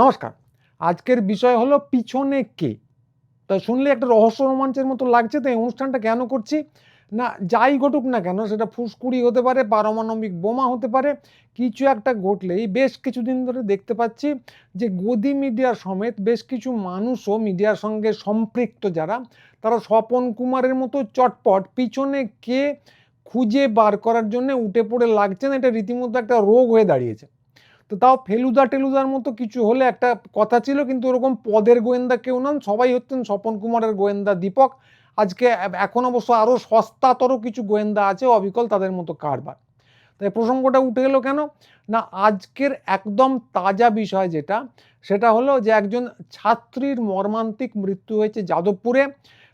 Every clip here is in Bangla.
নমস্কার। আজকের বিষয় হলো পিছনে কে? তা শুনলে একটা রহস্য রোমাঞ্চের মতো লাগছে, তো এই অনুষ্ঠানটা কেন করছি? না, যাই ঘটুক না কেন, সেটা ফুসকুড়ি হতে পারে, পারমাণবিক বোমা হতে পারে, কিছু একটা ঘটলেই বেশ কিছুদিন ধরে দেখতে পাচ্ছি যে গদি মিডিয়া সমেত বেশ কিছু মানুষও মিডিয়ার সঙ্গে সম্পৃক্ত যারা, তারা স্বপন কুমারের মতো চটপট পিছনে কে খুঁজে বার করার জন্য উঠে পড়ে লাগছেন, এটা রীতিমতো একটা রোগ হয়ে দাঁড়িয়েছে। তো তাও ফেলুদা টেলুদার মতো কিছু হলে একটা কথা ছিল, কিন্তু ওরকম পদের গোয়েন্দা কেউ নন, সবাই হচ্ছেন স্বপন কুমারের গোয়েন্দা দীপক। আজকে এখন অবশ্য আরও সস্তাতর কিছু গোয়েন্দা আছে, অবিকল তাদের মতো কারবার। তাই প্রসঙ্গটা উঠে এলো কেন? না, আজকের একদম তাজা বিষয় যেটা, সেটা হলো যে একজন ছাত্রীর মর্মান্তিক মৃত্যু হয়েছে যাদবপুরে।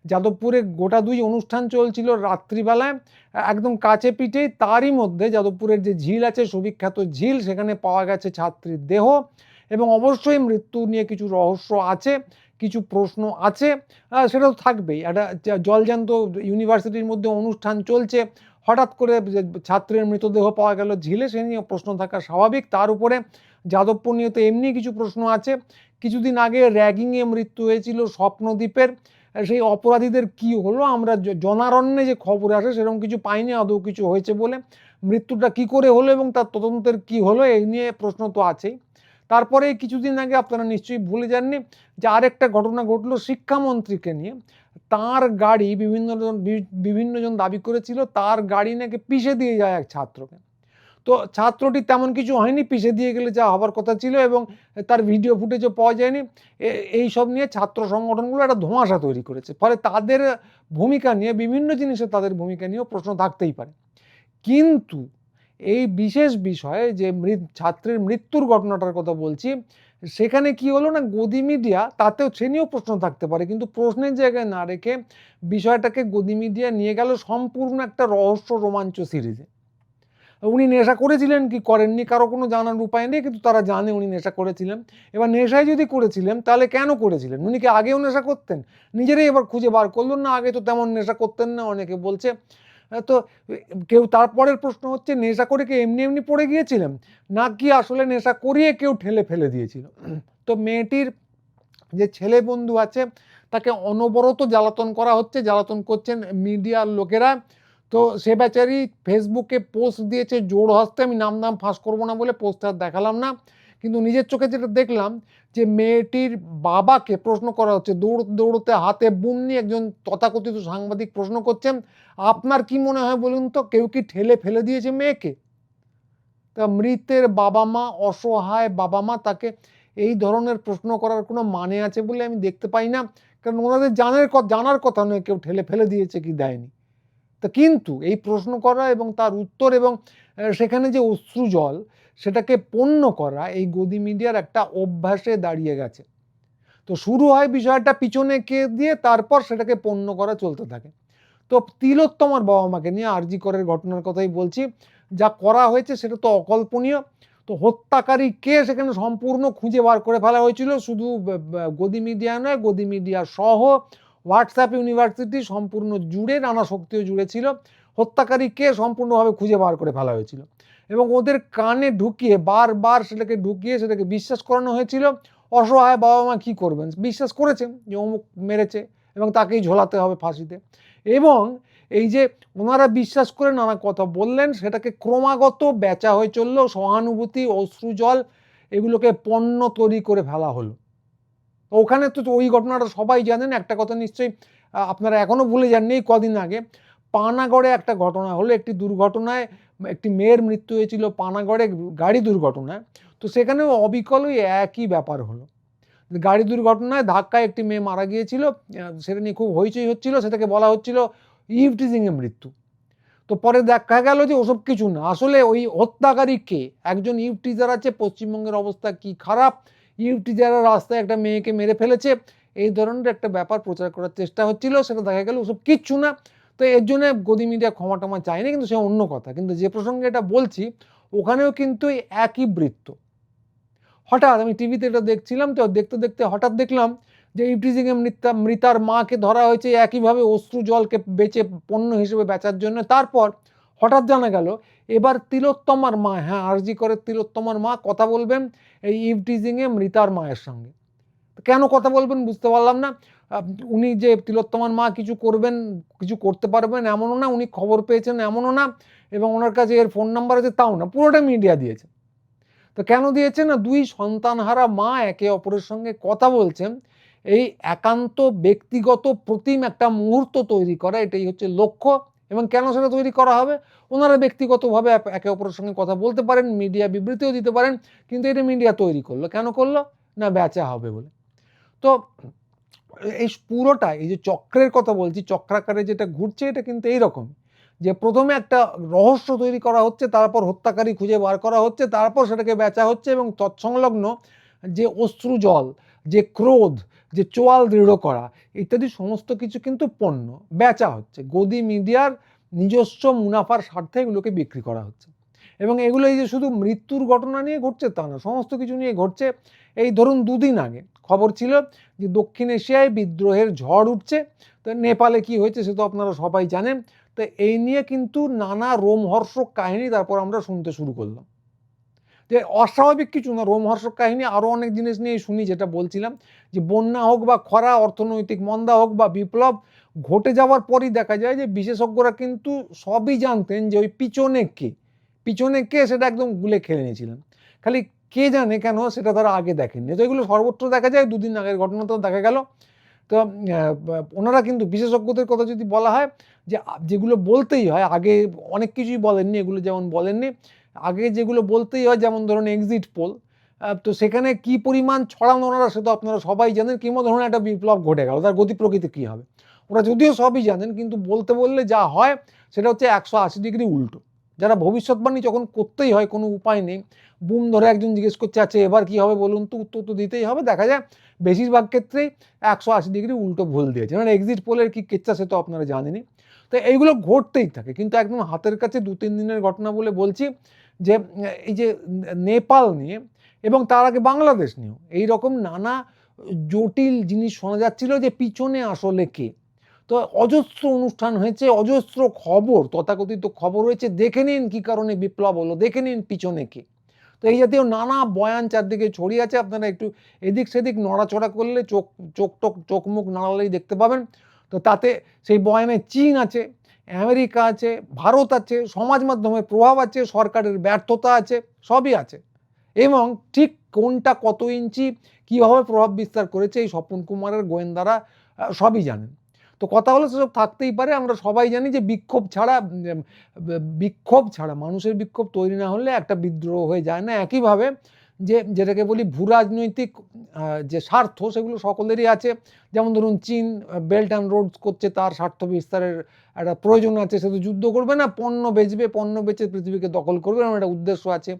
যাদবপুরে গোটা দুই অনুষ্ঠান চলছিল রাত্রিবেলায়। একদম কাছে পিঠেই তারই মধ্যে যাদবপুরের যে ঝিল আছে সুবিখ্যাত ঝিল সেখানে পাওয়া গেছে ছাত্রীর দেহ। এবং অবশ্যই মৃত্যু নিয়ে কিছু রহস্য আছে কিছু প্রশ্ন আছে আহ, সেটা তো থাকবেই। একটা জ- জলজ্যান্ত ইউনিভার্সিটির মধ্যে অনুষ্ঠান চলছে। হঠাৎ করে ছাত্রের মৃতদেহ পাওয়া গেল ঝিলে সে নিয়ে প্রশ্ন থাকা স্বাভাবিক। তার উপরে যাদবপুর নিয়ে তো এমনি কিছু প্রশ্ন আছে। কিছুদিন আগে র্যাগিংয়ে মৃত্যু হয়েছিল স্বপ্নদ্বীপের। সেই অপরাধীদের কি হলো? আমরা জনারণ্যে যে খবর আসে সেরকম কিছু পাইনি, আদৌ কিছু হয়েছে বলে। মৃত্যুটা কি করে হলো এবং তার তদন্তের কি হলো এই নিয়ে প্রশ্ন তো আছেই। তারপরে কিছুদিন আগে আপনারা নিশ্চয়ই ভুলে যাননি যে আরেকটা ঘটনা ঘটলো শিক্ষামন্ত্রীকে নিয়ে। তার গাড়ি বিভিন্ন জন, বি- বিভিন্ন জন দাবি করেছিল, তার গাড়ি নাকি পিষে দিয়ে যায় এক ছাত্রকে। তো ছাত্রটি তেমন কিছু হয়নি পিষে দিয়ে গেলে যা হবার কথা ছিল এবং তার ভিডিও ফুটেজও পাওয়া যায়নি। এই সব নিয়ে ছাত্র সংগঠনগুলো একটা ধোঁয়াশা তৈরি করেছে। ফলে তাদের ভূমিকা নিয়ে, বিভিন্ন জিনিসে তাদের ভূমিকা নিয়েও প্রশ্ন থাকতেই পারে। কিন্তু এই বিশেষ বিষয়ে যে ছাত্রের মৃত্যুর ঘটনাটার কথা বলছি, সেখানে কি হলো না, গদি মিডিয়া তাতেও সে নিয়েও প্রশ্ন থাকতে পারে। কিন্তু প্রশ্নের জায়গায় না রেখে বিষয়টাকে গদি মিডিয়া নিয়ে গেল সম্পূর্ণ একটা রহস্য রোমাঞ্চ সিরিজে। উনি নেশা করেছিলেন কি করেননি? কারও কোনো জানার উপায় নেই, কিন্তু তারা জানে উনি নেশা করেছিলেন। এবার নেশায় যদি করেছিলেন, তাহলে কেন করেছিলেন? উনি কি আগেও নেশা করতেন? নিজেরাই এবার খুঁজে বার করলেন, না, আগে তো তেমন নেশা করতেন না, অনেকে বলছে। তো কেউ তারপরের প্রশ্ন হচ্ছে, নেশা করে কি এমনি এমনি পড়ে গিয়েছিলেন? নাকি আসলে নেশা করিয়ে কেউ ঠেলে ফেলে দিয়েছিল? তো মেয়েটির যে ছেলে বন্ধু আছে, তাকে অনবরত জ্বালাতন করা হচ্ছে। জ্বালাতন করছেন মিডিয়ার লোকেরা। তো সে বেচারি ফেসবুকে পোস্ট দিয়েছে, জোর হস্তে আমি নাম নাম ফাঁস করব না বলে পোস্ট আর দেখালাম না। কিন্তু নিজের চোখে যেটা দেখলাম যে মেয়েটির বাবাকে প্রশ্ন করা হচ্ছে দৌড় দৌড়তে হাতে বুম নিয়ে একজন তথাকথিত সাংবাদিক প্রশ্ন করছেন আপনার কি মনে হয় বলুন তো, কেউ কি ঠেলে ফেলে দিয়েছে মেয়েকে? তা মৃতের বাবা মা অসহায় বাবা মা তাকে এই ধরনের প্রশ্ন করার কোনো মানে আছে বলে আমি দেখতে পাই না। কারণ ওনাদের জানার জানার কথা নয়, কেউ ঠেলে ফেলে দিয়েছে কি দেয়নি। তা কিন্তু এই প্রশ্ন করা এবং তার উত্তর এবং সেখানে যে অশ্রু জল, সেটাকে পণ্য করা এই গদি মিডিয়ার একটা অভ্যাসে দাঁড়িয়ে গেছে। তো শুরু হয় বিষয়টা পিছনে কে দিয়ে, তারপর সেটাকে পণ্য করা চলতে থাকে। তো তিলোত্তমার বাবা মাকে নিয়ে আরজি করের ঘটনার কথাই বলছি। যা করা হয়েছে সেটা তো অকল্পনীয়। তো হত্যাকারী কে সেখানে সম্পূর্ণ খুঁজে বার করে ফেলা হয়েছিল? শুধু গদি মিডিয়া নয়, গদি মিডিয়া সহ হোয়াটসঅ্যাপ ইউনিভার্সিটি সম্পূর্ণ জুড়ে, নানা শক্তিও জুড়ে ছিল। হত্যাকারী কে সম্পূর্ণভাবে খুঁজে বার করে ফেলা হয়েছিল। এবং ওদের কানে ঢুকিয়ে, বারবার সেটাকে ঢুকিয়ে সেটাকে বিশ্বাস করানো হয়েছিল। অসহায় বাবা মা কী করবেন? বিশ্বাস করেছেন যে অমুক মেরেছে এবং তাকেই ঝোলাতে হবে ফাঁসিতে। এবং এই যে ওনারা বিশ্বাস করে নানা কথা বললেন, সেটাকে ক্রমাগত বেচা হয়ে চলল। সহানুভূতি, অশ্রুজল, এগুলোকে পণ্য তৈরি করে ফেলা হলো। ওখানে তো ওই ঘটনাটা সবাই জানেন, একটা কথা নিশ্চয়ই আপনারা এখনও ভুলে যাননি, কদিন আগে পানাগড়ে একটা ঘটনা হলো, একটি দুর্ঘটনায় একটি মেয়ের মৃত্যু হয়েছিল পানাগড়ে গাড়ি দুর্ঘটনায়। তো সেখানেও অবিকল ওই একই ব্যাপার হলো। গাড়ি দুর্ঘটনায় ধাক্কায় একটি মেয়ে মারা গিয়েছিল সেটা নিয়ে খুব হইচই হচ্ছিল, সেটাকে বলা হচ্ছিল ইভটিজিংয়ে মৃত্যু। তো পরে দেখা গেল যে ওসব কিছু না, আসলে ওই হত্যাকারী কে? একজন ইউটিজার আছে, পশ্চিমবঙ্গের অবস্থা কি খারাপ? ইউটিজাররা রাস্তায় একটা মেয়েকে মেরে ফেলেছে, এই ধরনের একটা ব্যাপার প্রচার করার চেষ্টা হচ্ছিল, সেটা দেখা গেল ওসব কিচ্ছু না। তো এর জন্য গদি মিডিয়া ক্ষমা টমা চায়নি, কিন্তু সে অন্য কথা। কিন্তু যে প্রসঙ্গে এটা বলছি, ওখানেও কিন্তু একই বৃত্ত। হঠাৎ আমি টিভিতে এটা দেখছিলাম, তো দেখতে দেখতে হঠাৎ দেখলাম যে ইভটিজিংয়ে মৃতা, মৃতার মাকে ধরা হয়েছে একইভাবে অশ্রু জলকে বেচে পণ্য হিসেবে বেচার জন্য। তারপর হঠাৎ জানা গেল, এবার তিলোত্তমার মা হ্যাঁ আরজি করে তিলোত্তমার মা, কথা বলবেন এই ইভ টিজিংয়ে মৃতার মায়ের সঙ্গে। কেন কথা বলবেন বুঝতে পারলাম না। উনি যে তিলোত্তমার মা কিছু করবেন, কিছু করতে পারবেন এমনও না, উনি খবর পেয়েছেন এমনও না এবং ওনার কাছে এর ফোন নাম্বার আছে তাও না, পুরোটা মিডিয়া দিয়েছে। তো কেন দিয়েছে না? দুই সন্তানহারা মা একে অপরের সঙ্গে কথা বলছেন। এই একান্ত ব্যক্তিগত প্রতিম একটা মুহূর্ত তৈরি করা, এটাই হচ্ছে লক্ষ্য এবং কেন সেটা তৈরি করা হবে? ওনারা ব্যক্তিগতভাবে একে- অপরের সঙ্গে কথা বলতে পারেন মিডিয়া বিবৃতিও দিতে পারেন, কিন্তু এটা মিডিয়া তৈরি করল। কেন করল? না বেচা হবে বলে। তো এই পুরোটা, এই যে চক্রের কথা বলছি, চক্রাকারে যেটা ঘুরছে এটা কিন্তু এইরকম, যে প্রথমে একটা রহস্য তৈরি করা হচ্ছে, তারপর হত্যাকারী খুঁজে বার করা হচ্ছে, তারপর সেটাকে বেচা হচ্ছে এবং তৎসংলগ্ন যে অশ্রু জল, যে ক্রোধ, যে চোয়াল দৃঢ় করা, ইত্যাদি সমস্ত কিছু কিন্তু পণ্য বেচা হচ্ছে। গদি মিডিয়ার নিজস্ব মুনাফার স্বার্থে এগুলোকে বিক্রি করা হচ্ছে। এবং এগুলো এই যে শুধু মৃত্যুর ঘটনা নিয়ে ঘটছে তা না, সমস্ত কিছু নিয়ে ঘটছে। এই ধরুন দুদিন আগে খবর ছিল যে দক্ষিণ এশিয়ায় বিদ্রোহের ঝড় উঠছে। তো নেপালে কি হয়েছে সে তো আপনারা সবাই জানেন। তো এই নিয়ে কিন্তু নানা রোমহর্ষক কাহিনী তারপর আমরা শুনতে শুরু করলাম। যে অস্বাভাবিক কিছু না, রোমহর্ষক কাহিনী আরও অনেক জিনিস নিয়ে শুনি, যেটা বলছিলাম যে বন্যা হোক বা খরা, অর্থনৈতিক মন্দা হোক বা বিপ্লব ঘটে যাওয়ার পরই দেখা যায় যে বিশেষজ্ঞরা কিন্তু সবই জানতেন যে ওই পিছনে কে। পিছনে কে সেটা একদম গুলে খেলে নিয়েছিলেন। খালি কে জানে কেন সেটা তারা আগে দেখেননি। তো এগুলো সর্বত্র দেখা যায়, দুদিন আগের ঘটনা তো দেখা গেল। তো ওনারা কিন্তু বিশেষজ্ঞদের কথা যদি বলা হয় যে যেগুলো বলতেই হয়, আগে অনেক কিছুই বলেননি, এগুলো যেমন বলেননি, আগে যেগুলো বলতেই হয়, যেমন ধরুন এক্সিট পোল তো সেখানে কি পরিমাণ ছড়ানো, ওনারা সে তো আপনারা সবাই জানেন কিংবা ধরুন একটা বিপ্লব ঘটে গেল, তার গতি প্রকৃতি কী হবে? ওরা যদিও সবই জানেন, কিন্তু বলতে বললে যা হয় সেটা হচ্ছে একশো আশি ডিগ্রি উল্টো। যারা ভবিষ্যৎবাণী যখন করতেই হয়, কোনো উপায় নেই, বুম ধরে একজন জিজ্ঞেস করছে আছে এবার কি হবে বলুন তো? উত্তর তো দিতেই হবে। দেখা যায় বেশিরভাগ ক্ষেত্রেই একশো আশি ডিগ্রি উল্টো ভুল দিয়েছে। মানে এক্সিট পোলের কি কেচ্ছা সে তো আপনারা জানেনই। তো এইগুলো ঘটতেই থাকে। কিন্তু একদম হাতের কাছে দু তিন দিনের ঘটনা বলে বলছি যে, এই যে নেপাল নিয়ে এবং তার আগে বাংলাদেশ নিয়েও এই রকম নানা জটিল জিনিস শোনা যাচ্ছিল যে পিছনে আসলে কে। তো অজস্র অনুষ্ঠান হয়েছে, অজস্র খবর, তথাকথিত খবর হয়েছে দেখে নিন কী কারণে বিপ্লব হলো, দেখে নিন পিছনে কে। তো এই জাতীয় নানা বয়ান চারদিকে ছড়িয়ে আছে, আপনারা একটু এদিক সেদিক নড়াচড়া করলে চোখ চোখ টোক, চোখ মুখ নাড়ালেই দেখতে পাবেন। তো তাতে সেই বয়ানে চীন আছে, আমেরিকা আছে, ভারত আছে, সমাজ মাধ্যমে প্রভাব আছে, সরকারের ব্যর্থতা আছে, সবই আছে। এবং ঠিক কোনটা কত ইঞ্চি, কীভাবে প্রভাব বিস্তার করেছে এই স্বপন কুমারের গোয়েন্দারা সবই জানেন। তো কথা হলো সেসব থাকতেই পারে, আমরা সবাই জানি যে বিক্ষোভ ছাড়া বিক্ষোভ ছাড়া, মানুষের বিক্ষোভ তৈরি না হলে একটা বিদ্রোহ হয়ে যায় না। একইভাবে যে, যেটাকে বলি ভূ রাজনৈতিক যে স্বার্থ সেগুলো সকলেরই আছে। যেমন ধরুন চীন বেল্ট অ্যান্ড রোডস করছে, তার স্বার্থ বিস্তারের একটা প্রয়োজন আছে, সে তো যুদ্ধ করবে না, পণ্য বেচবে, পণ্য বেচে পৃথিবীকে দখল করবে এরকম একটা উদ্দেশ্য আছে।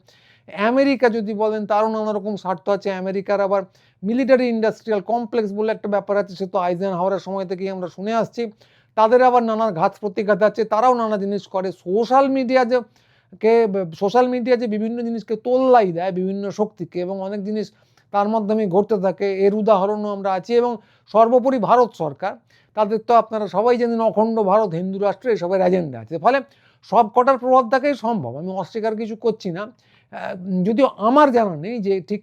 আমেরিকা যদি বলেন, তারও নানা রকম স্বার্থ আছে। আমেরিকার আবার মিলিটারি ইন্ডাস্ট্রিয়াল কমপ্লেক্স বলে একটা ব্যাপার আছে, সে তো আইজেন হাওয়ারের সময় থেকেই আমরা শুনে আসছি। তাদের আবার নানা ঘাত প্রতিঘাত আছে, তারাও নানা জিনিস করে। সোশ্যাল মিডিয়া যে কে সোশ্যাল মিডিয়া যে বিভিন্ন জিনিসকে তোল্লাই দেয় বিভিন্ন শক্তিকে এবং অনেক জিনিস তার মাধ্যমে ঘটতে থাকে, এর উদাহরণও আমরা আছি এবং সর্বোপরি ভারত সরকার, তাদের তো আপনারা সবাই জানেন অখণ্ড ভারত, হিন্দু রাষ্ট্র, এসবের এজেন্ডা আছে। ফলে সব কটার প্রভাব থাকাই সম্ভব, আমি অস্বীকার কিছু করছি না। যদিও আমার জানা নেই যে ঠিক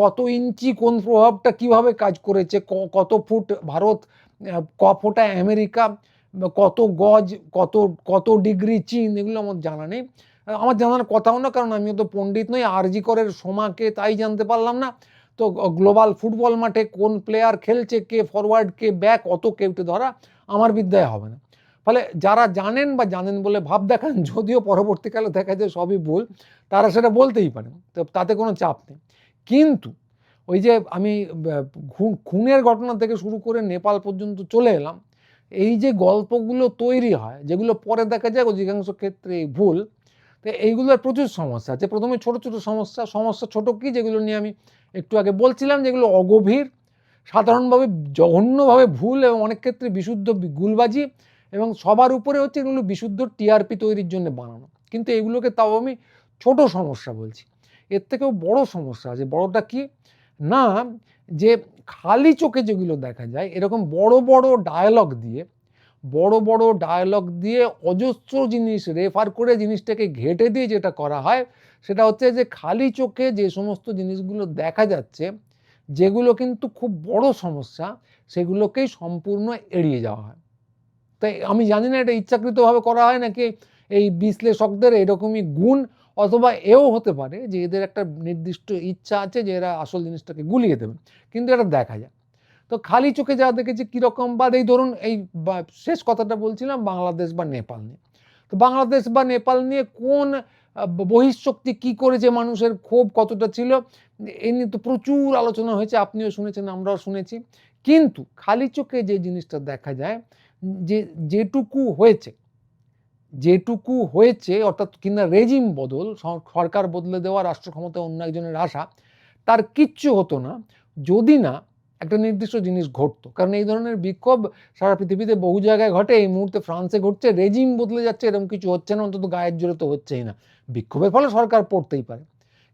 কত ইঞ্চি কোন প্রভাবটা কীভাবে কাজ করেছে কত ফুট ভারত ক ফোটা আমেরিকা কত গজ, কত কত ডিগ্রি চীন, এগুলো আমার জানা নেই। আমার জানার কথাও না, কারণ আমিও তো পণ্ডিত নই আরজি করের সোমাকে তাই জানতে পারলাম না। তো গ্লোবাল ফুটবল মাঠে কোন প্লেয়ার খেলছে, কে ফরওয়ার্ড কে ব্যাক অত কেউটে ধরা আমার বিদ্যায় হবে না। ফলে যারা জানেন বা জানেন বলে ভাব দেখান, যদিও পরবর্তীকালে দেখা যায় সবই ভুল, তারা সেটা বলতেই পারে। তো তাতে কোনো চাপ নেই। কিন্তু ওই যে আমি খুনের ঘটনা থেকে শুরু করে নেপাল পর্যন্ত চলে এলাম, এই যে গল্পগুলো তৈরি হয়, যেগুলো পরে দেখা যায় অধিকাংশ ক্ষেত্রে ভুল, তো এইগুলোর প্রচুর সমস্যা আছে। প্রথমে ছোট ছোট সমস্যা সমস্যা ছোট কি যেগুলো নিয়ে আমি একটু আগে বলছিলাম, যেগুলো অগভীর, সাধারণভাবে জঘন্যভাবে ভুল এবং অনেক ক্ষেত্রে বিশুদ্ধ গুলবাজি এবং সবার উপরে হচ্ছে এগুলো বিশুদ্ধ টিআরপি তৈরির জন্য বানানো। কিন্তু এগুলোকে তাও আমি ছোট সমস্যা বলছি। এর থেকেও বড় সমস্যা আছে, বড়টা কি? না, যে খালি চোখে যেগুলো দেখা যায়, এরকম বড় বড় ডায়ালগ দিয়ে, বড় বড় ডায়ালগ দিয়ে অজস্র জিনিস রেফার করে জিনিসটাকে ঘেটে দিয়ে যেটা করা হয়, সেটা হচ্ছে যে খালি চোখে যে সমস্ত জিনিসগুলো দেখা যাচ্ছে, যেগুলো কিন্তু খুব বড় সমস্যা, সেগুলোকেই সম্পূর্ণ এড়িয়ে যাওয়া হয়। তাই আমি জানি না এটা ইচ্ছাকৃতভাবে করা হয় নাকি এই বিশ্লেষকদের এরকমই গুণ, অথবা এও হতে পারে যে এদের একটা নির্দিষ্ট ইচ্ছা আছে যে এরা আসল জিনিসটাকে গুলিয়ে দেবে। কিন্তু এটা দেখা যায় তো খালি চোখে যা দেখেছি কীরকম বা এই ধরুন এই শেষ কথাটা বলছিলাম, বাংলাদেশ বা নেপাল নিয়ে। তো বাংলাদেশ বা নেপাল নিয়ে কোন বহিঃশক্তি কি করেছে, মানুষের ক্ষোভ কতটা ছিল, এ নিয়ে তো প্রচুর আলোচনা হয়েছে, আপনিও শুনেছেন, আমরাও শুনেছি। কিন্তু খালি চোখে যে জিনিসটা দেখা যায় যে, যেটুকু হয়েছে যেটুকু হয়েছে, অর্থাৎ কিনা রেজিম বদল, সর- সরকার বদলে দেওয়া রাষ্ট্র ক্ষমতায় অন্য একজনের আশা, তার কিচ্ছু হতো না। যদি না, একটা নির্দিষ্ট জিনিস ঘটতো। কারণ এই ধরনের বিক্ষোভ সারা পৃথিবীতে বহু জায়গায় ঘটে। এই মুহূর্তে ফ্রান্সে ঘটছে রেজিম বদলে যাচ্ছে, এরকম কিছু হচ্ছে না, অন্তত গায়ের জোরে তো হচ্ছেই না। বিক্ষোভের ফলে সরকার পড়তেই পারে।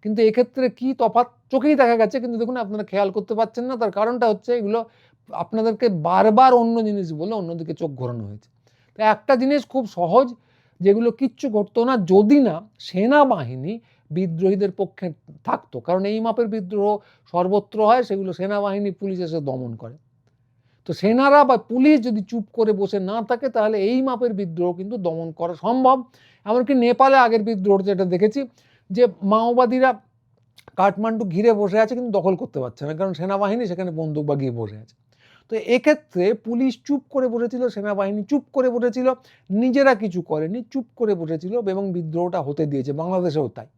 কিন্তু এক্ষেত্রে কি তফাৎ? চোখেই দেখা গেছে। কিন্তু দেখুন, আপনারা খেয়াল করতে পারছেন না। তার কারণটা হচ্ছে এগুলো আপনাদেরকে বারবার অন্য জিনিস বলে অন্যদিকে চোখ ঘোরানো হয়েছে। তো একটা জিনিস খুব সহজ, যেগুলো কিচ্ছু ঘটতো না, যদি না সেনাবাহিনী বিদ্রোহীদের পক্ষে থাকতো। কারণ এই মাপের বিদ্রোহ সর্বত্র হয়, সেগুলো সেনাবাহিনী, পুলিশ এসে দমন করে। তো সেনারা বা পুলিশ যদি চুপ করে বসে না থাকে, তাহলে এই মাপের বিদ্রোহ কিন্তু দমন করা সম্ভব। এমনকি নেপালে আগের বিদ্রোহ যেটা দেখেছি, যে মাওবাদীরা কাঠমান্ডু ঘিরে বসে আছে, কিন্তু দখল করতে পারছে না। কারণ সেনাবাহিনী সেখানে বন্দুক বাগিয়ে বসে আছে। তো এক্ষেত্রে পুলিশ চুপ করে বসেছিল, সেনাবাহিনী চুপ করে বসেছিল, নিজেরা কিছু করেনি, চুপ করে বসেছিল এবং বিদ্রোহটা হতে দিয়েছে, বাংলাদেশেও তাই।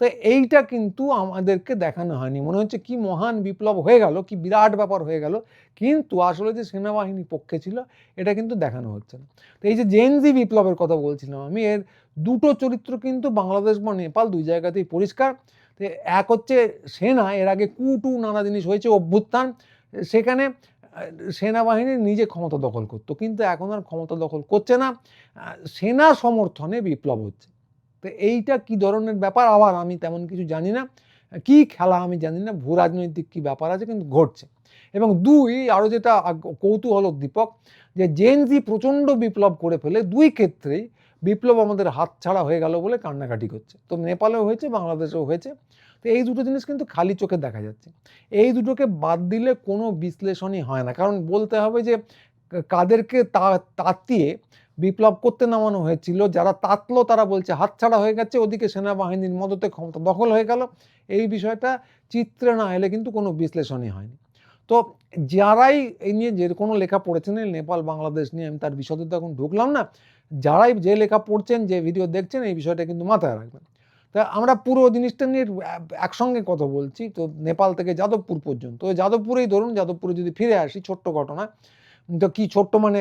তো এইটা কিন্তু আমাদেরকে দেখানো হয়নি। মনে হচ্ছে কি মহান বিপ্লব হয়ে গেল, কি বিরাট ব্যাপার হয়ে গেল, কিন্তু আসলে যে সেনাবাহিনী পক্ষে ছিল, এটা কিন্তু দেখানো হচ্ছে না। তো এই যে জেনজি বিপ্লবের কথা বলছিলাম আমি, এর দুটো চরিত্র কিন্তু বাংলাদেশ বা নেপাল দুই জায়গাতেই পরিষ্কার। এক হচ্ছে সেনা, এর আগে কুটু নানা জিনিস হয়েছে, অভ্যুত্থান, সেখানে সেনাবাহিনী নিজে ক্ষমতা দখল করতো, কিন্তু এখন আর ক্ষমতা দখল করছে না। সেনা সমর্থনে বিপ্লব হচ্ছে। তো এইটা কি ধরনের ব্যাপার? আবার আমি তেমন কিছু জানি না। কি খেলা আমি জানি না। ভূ রাজনৈতিক কি ব্যাপার আছে কিন্তু ঘটছে। এবং দুই আরও যেটা কৌতূহল দীপক যে জেনজি প্রচণ্ড বিপ্লব করে ফেলে, দুই ক্ষেত্রেই বিপ্লব আমাদের হাতছাড়া হয়ে গেল বলে কান্নাকাটি করছে। তো নেপালেও হয়েছে, বাংলাদেশেও হয়েছে। তো এই দুটো জিনিস কিন্তু খালি চোখে দেখা যাচ্ছে। এই দুটোকে বাদ দিলে কোনো বিশ্লেষণই হয় না। কারণ বলতে হবে যে কাদেরকে তা, তাতিয়ে বিপ্লব করতে নামানো হয়েছিল। যারা তাতলো তারা বলছে, হাতছাড়া হয়ে গেছে, ওদিকে সেনাবাহিনীর মদতে ক্ষমতা দখল হয়ে গেল। এই বিষয়টা চিত্রে না এলে কিন্তু কোনো বিশ্লেষণই হয়নি। তো যারাই এই নিয়ে যে কোনো লেখা পড়েছেন নেপাল, বাংলাদেশ নিয়ে আমি তার বিশদে তো এখন ঢুকলাম না। যারাই যে লেখা পড়ছেন, যে ভিডিও দেখছেন, এই বিষয়টা কিন্তু মাথায় রাখবেন। তা আমরা পুরো জিনিসটা নিয়ে একসঙ্গে কথা বলছি। তো নেপাল থেকে যাদবপুর পর্যন্ত। যাদবপুরেই ধরুন, যাদবপুরে যদি ফিরে আসি, ছোট্ট ঘটনা। তো কি ছোট্ট মানে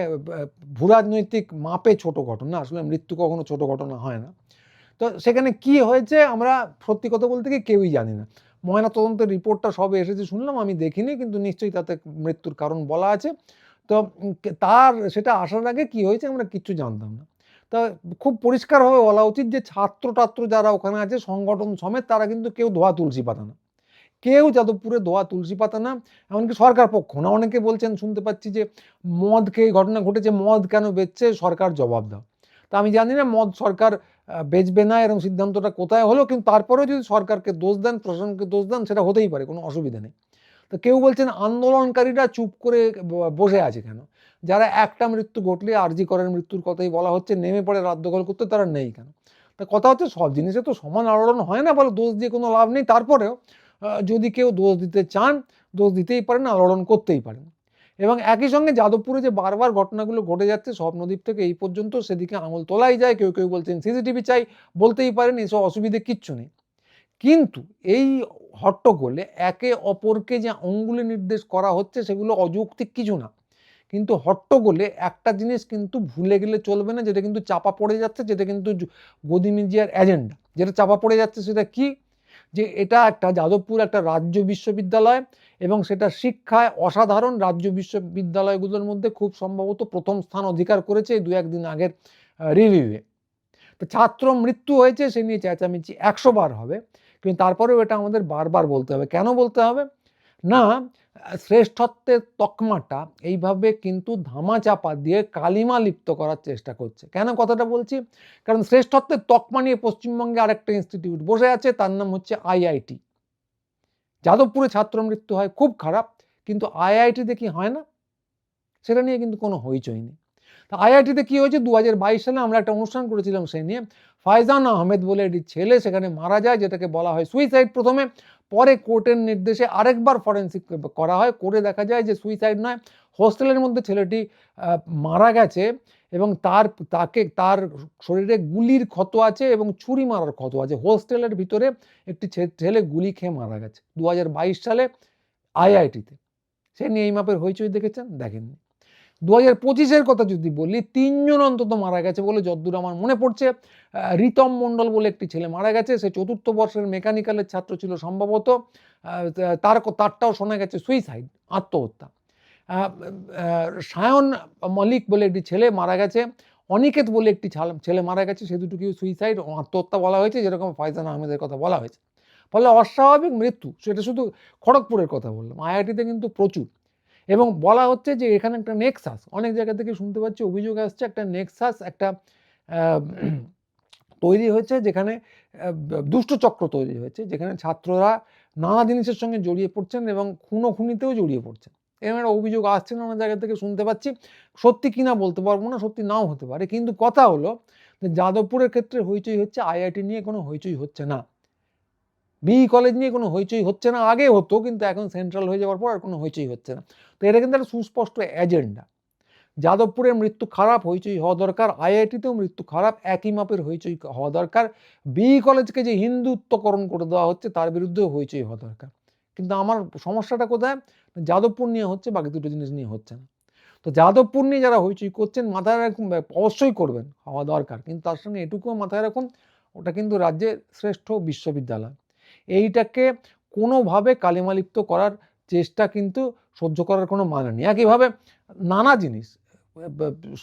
ভূরাজনৈতিক মাপে ছোট ঘটনা, আসলে মৃত্যু কখনো ছোট ঘটনা হয় না। তো সেখানে কি হয়েছে, আমরা সত্যি কথা বলতে কি কেউই জানি না। ময়না তদন্তের রিপোর্টটা সবে এসেছে, শুনলাম, আমি দেখিনি, কিন্তু নিশ্চয়ই তাতে মৃত্যুর কারণ বলা আছে। তো তার, সেটা আসার আগে কি হয়েছে, আমরা কিচ্ছু জানতাম না। তা খুব পরিষ্কারভাবে বলা উচিত যে ছাত্র টাত্র যারা ওখানে আছে, সংগঠন সমেত তারা কিন্তু কেউ ধোয়া তুলসী পাতা না। কেউ যাদবপুরে ধোয়া তুলসী পাতা না, এমনকি সরকার পক্ষ না। অনেকে বলছেন, শুনতে পাচ্ছি যে মদ খেয়ে ঘটনা ঘটেছে, মদ কেন বেচছে, সরকার জবাব দাও। তা আমি জানি না মদ সরকার বেচবে না, এরকম সিদ্ধান্তটা কোথায় হলো, কিন্তু তারপরেও যদি সরকারকে দোষ দেন, প্রশাসনকে দোষ দেন, সেটা হতেই পারে, কোনো অসুবিধা নেই। তো কেউ বলছেন, আন্দোলনকারীরা চুপ করে বসে আছে কেন? যারা একটা মৃত্যু ঘটলে আরজি করার মৃত্যুর কথাই বলা হচ্ছে, নেমে পড়ে দখল করতে তারা নেই কেন? তা কথা হচ্ছে সব জিনিসে তো সমান আলোড়ন হয় না, বলে দোষ দিয়ে কোনো লাভ নেই। তারপরেও যদি কেউ দোষ দিতে চান, দোষ দিতেই পারেন, আলোড়ন করতেই পারেন। এবং একই সঙ্গে যাদবপুরে যে বারবার ঘটনাগুলো ঘটে যাচ্ছে স্বপ্নদ্বীপ থেকে এই পর্যন্ত সেদিকে আঙুল তোলাই যায়, কেউ কেউ বলছেন সিসিটিভি চাই, বলতেই পারেন, এসব অসুবিধে কিচ্ছু নেই। কিন্তু এই হট্টগোলে একে অপরকে যে অঙ্গুলি নির্দেশ করা হচ্ছে, সেগুলো অযৌক্তিক কিছু না। কিন্তু হট্টগোলে একটা জিনিস কিন্তু ভুলে গেলে চলবে না, যেটা কিন্তু চাপা পড়ে যাচ্ছে, যেটা কিন্তু জ- গদি মিডিয়ার এজেন্ডা যেটা চাপা পড়ে যাচ্ছে সেটা কি? যে এটা একটা যাদবপুর একটা রাজ্য বিশ্ববিদ্যালয় এবং সেটা শিক্ষায় অসাধারণ রাজ্য বিশ্ববিদ্যালয়গুলোর মধ্যে খুব সম্ভবত প্রথম স্থান অধিকার করেছে এই দু একদিন আগের রিভিউয়ে তো ছাত্র মৃত্যু হয়েছে, সে নিয়ে চেঁচামেচি একশো বার হবে, কিন্তু তারপরেও এটা আমাদের বারবার বলতে হবে। কেন বলতে হবে? না, শ্রেষ্ঠত্বের তকমাটা এইভাবে কিন্তু ধামাচাপা দিয়ে কালিমা লিপ্ত করার চেষ্টা করছে। কেন কথাটা বলছি? কারণ শ্রেষ্ঠত্বের তকমা নিয়ে পশ্চিমবঙ্গে আরেকটা ইনস্টিটিউট বসে আছে, তার নাম হচ্ছে আইআইটি যাদবপুরে ছাত্র মৃত্যু হয়, খুব খারাপ, কিন্তু আইআইটিতে কি হয় না? সেটা নিয়ে কিন্তু কোনো হইচই নেই। তা আইআইটিতে কী হয়েছে? দু হাজার বাইশ সালে আমরা একটা অনুষ্ঠান করেছিলাম সেই নিয়ে। ফায়জান আহমেদ বলে একটি ছেলে সেখানে মারা যায়, যেটাকে বলা হয় সুইসাইড প্রথমে। পরে কোর্টের নির্দেশে আরেকবার ফরেন্সিক করা হয়। করে দেখা যায় যে সুইসাইড নয়, হোস্টেলের মধ্যে ছেলেটি মারা গেছে এবং তার, তাকে, তার শরীরে গুলির ক্ষত আছে এবং ছুরি মারার ক্ষত আছে। হোস্টেলের ভিতরে একটি ছেলে গুলি খেয়ে মারা গেছে। দু হাজার বাইশ সালে আইআইটিতে সে নিয়ে এই মাপের হইচই দেখেছেন? দেখেননি। দু হাজার পঁচিশের কথা যদি বলি, তিনজন অন্তত মারা গেছে বলে যদ্দূর আমার মনে পড়ছে। রিতম মণ্ডল বলে একটি ছেলে মারা গেছে। সে চতুর্থ বর্ষের মেকানিক্যালের ছাত্র ছিল সম্ভবত। তার তারটাও শোনা গেছে সুইসাইড আত্মহত্যা। সায়ন মলিক বলে একটি ছেলে মারা গেছে। অনিকেত বলে একটি ছাল- মারা গেছে। সে দুটোকে সুইসাইড আত্মহত্যা বলা হয়েছে, যেরকম ফয়জান আহমেদের কথা বলা হয়েছে। ফলে অস্বাভাবিক মৃত্যু, সেটা শুধু খড়গপুরের কথা বললাম, আইআইটিতে কিন্তু প্রচুর। এবং বলা হচ্ছে যে এখানে একটা নেক্সাস অনেক জায়গা থেকে শুনতে পাচ্ছি অভিযোগ আসছে একটা নেক্সাস একটা তৈরি হয়েছে যেখানে দুষ্ট চক্র তৈরি হয়েছে যেখানে ছাত্ররা নানা জিনিসের সঙ্গে জড়িয়ে পড়ছেন এবং খুনো খুনিতেও জড়িয়ে পড়ছেন। এরকম একটা অভিযোগ আসছে নানা জায়গা থেকে শুনতে পাচ্ছি। সত্যি কিনা বলতে পারব না, সত্যি নাও হতে পারে। কিন্তু কথা হলো যাদবপুরের ক্ষেত্রে হইচই হচ্ছে, আইআইটি নিয়ে কোনো হইচই হচ্ছে না। বিই কলেজ নিয়ে কোনো হইচই হচ্ছে না, আগে হতো, কিন্তু এখন সেন্ট্রাল হয়ে যাওয়ার পর আর কোনো হইচই হচ্ছে না। তো এটা কিন্তু একটা সুস্পষ্ট এজেন্ডা যাদবপুরের মৃত্যু খারাপ, হইচই হওয়া দরকার, আইআইটিতেও মৃত্যু খারাপ, একই মাপের হইচই হওয়া দরকার। বিই কলেজকে যে হিন্দুত্বকরণ করে দেওয়া হচ্ছে, তার বিরুদ্ধেও হইচই হওয়া দরকার। কিন্তু আমার সমস্যাটা কোথায়? যাদবপুর নিয়ে হচ্ছে, বাকি দুটো জিনিস নিয়ে হচ্ছে না। তো যাদবপুর নিয়ে যারা হইচই করছেন, মাথায় রাখুন অবশ্যই করবেন, হওয়া দরকার। কিন্তু তার সঙ্গে এটুকুও মাথায় রাখুন, ওটা কিন্তু রাজ্যের শ্রেষ্ঠ বিশ্ববিদ্যালয়। এইটাকে কোনোভাবে কালিমালিপ্ত করার চেষ্টা কিন্তু সহ্য করার কোনো মানে নেই। একইভাবে নানা জিনিস,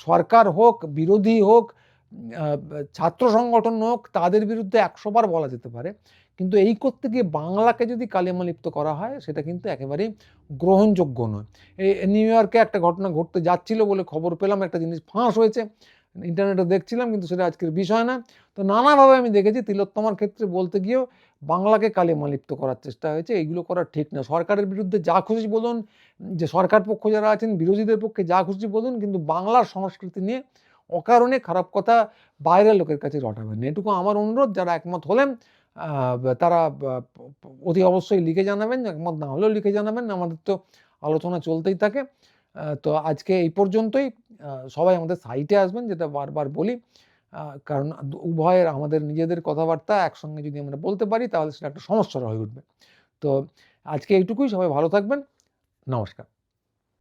সরকার হোক, বিরোধী হোক, ছাত্র সংগঠন হোক, তাদের বিরুদ্ধে একশোবার বলা যেতে পারে। কিন্তু এই করতে গিয়ে বাংলাকে যদি কালিমালিপ্ত করা হয়, সেটা কিন্তু একেবারেই গ্রহণযোগ্য নয়। এই নিউ ইয়র্কে একটা ঘটনা ঘটতে যাচ্ছিল বলে খবর পেলাম, একটা জিনিস ফাঁস হয়েছে। ইন্টারনেটে দেখছিলাম, কিন্তু সেটা আজকের বিষয় না। তো নানাভাবে আমি দেখেছি, তিলোত্তমার ক্ষেত্রে বলতে গিয়েও বাংলাকে কালিমালিপ্ত করার চেষ্টা হয়েছে। এইগুলো করা ঠিক না। সরকারের বিরুদ্ধে যা খুশি বলুন, যে সরকার পক্ষ যারা আছেন, বিরোধীদের পক্ষে যা খুশি বলুন, কিন্তু বাংলার সংস্কৃতি নিয়ে অকারণে খারাপ কথা বাইরের লোকের কাছে রটাবেন না। এটুকু আমার অনুরোধ, যারা একমত হলেন তারা অতি অবশ্যই লিখে জানাবেন, একমত না হলেও লিখে জানাবেন। আমাদের তো আলোচনা চলতেই থাকে। তো আজকে এই পর্যন্তই। সবাই আমাদের সাইটে আসবেন, যেটা বারবার বলি। কারণ উভয়ের আমাদের নিজেদের কথাবার্তা একসঙ্গে যদি আমরা বলতে পারি, তাহলে সেটা একটা সমস্যা হয়ে উঠবে। তো আজকে এইটুকুই, সবাই ভালো থাকবেন। নমস্কার।